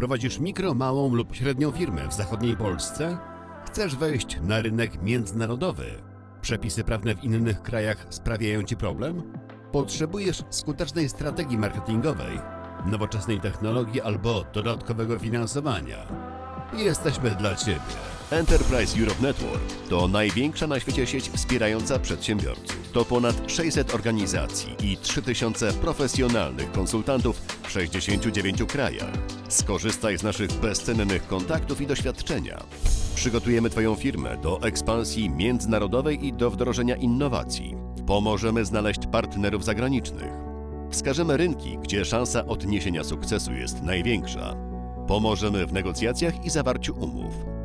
Prowadzisz mikro, małą lub średnią firmę w zachodniej Polsce? Chcesz wejść na rynek międzynarodowy? Przepisy prawne w innych krajach sprawiają Ci problem? Potrzebujesz skutecznej strategii marketingowej, nowoczesnej technologii albo dodatkowego finansowania? Jesteśmy dla Ciebie. Enterprise Europe Network to największa na świecie sieć wspierająca przedsiębiorców. To ponad 600 organizacji i 3000 profesjonalnych konsultantów w 69 krajach. Skorzystaj z naszych bezcennych kontaktów i doświadczenia. Przygotujemy Twoją firmę do ekspansji międzynarodowej i do wdrożenia innowacji. Pomożemy znaleźć partnerów zagranicznych. Wskażemy rynki, gdzie szansa odniesienia sukcesu jest największa. Pomożemy w negocjacjach i zawarciu umów.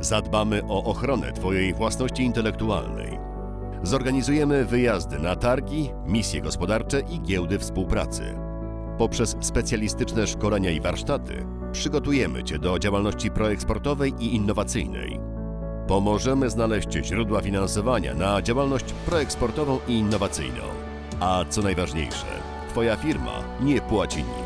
Zadbamy o ochronę Twojej własności intelektualnej. Zorganizujemy wyjazdy na targi, misje gospodarcze i giełdy współpracy. Poprzez specjalistyczne szkolenia i warsztaty przygotujemy Cię do działalności proeksportowej i innowacyjnej. Pomożemy znaleźć źródła finansowania na działalność proeksportową i innowacyjną. A co najważniejsze, Twoja firma nie płaci nic.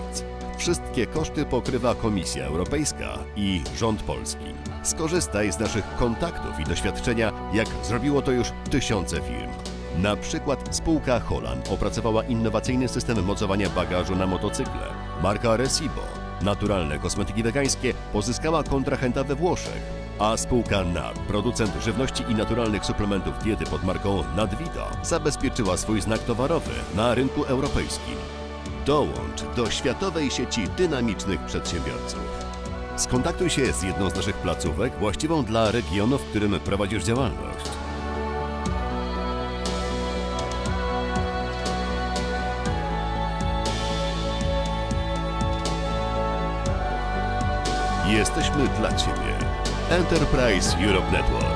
Wszystkie koszty pokrywa Komisja Europejska i rząd polski. Skorzystaj z naszych kontaktów i doświadczenia, jak zrobiło to już tysiące firm. Na przykład spółka Holland opracowała innowacyjny system mocowania bagażu na motocykle. Marka Recibo, naturalne kosmetyki wegańskie, pozyskała kontrahenta we Włoszech. A spółka NAD, producent żywności i naturalnych suplementów diety pod marką Nadvita, zabezpieczyła swój znak towarowy na rynku europejskim. Dołącz do światowej sieci dynamicznych przedsiębiorców. Skontaktuj się z jedną z naszych placówek właściwą dla regionu, w którym prowadzisz działalność. Jesteśmy dla Ciebie. Enterprise Europe Network.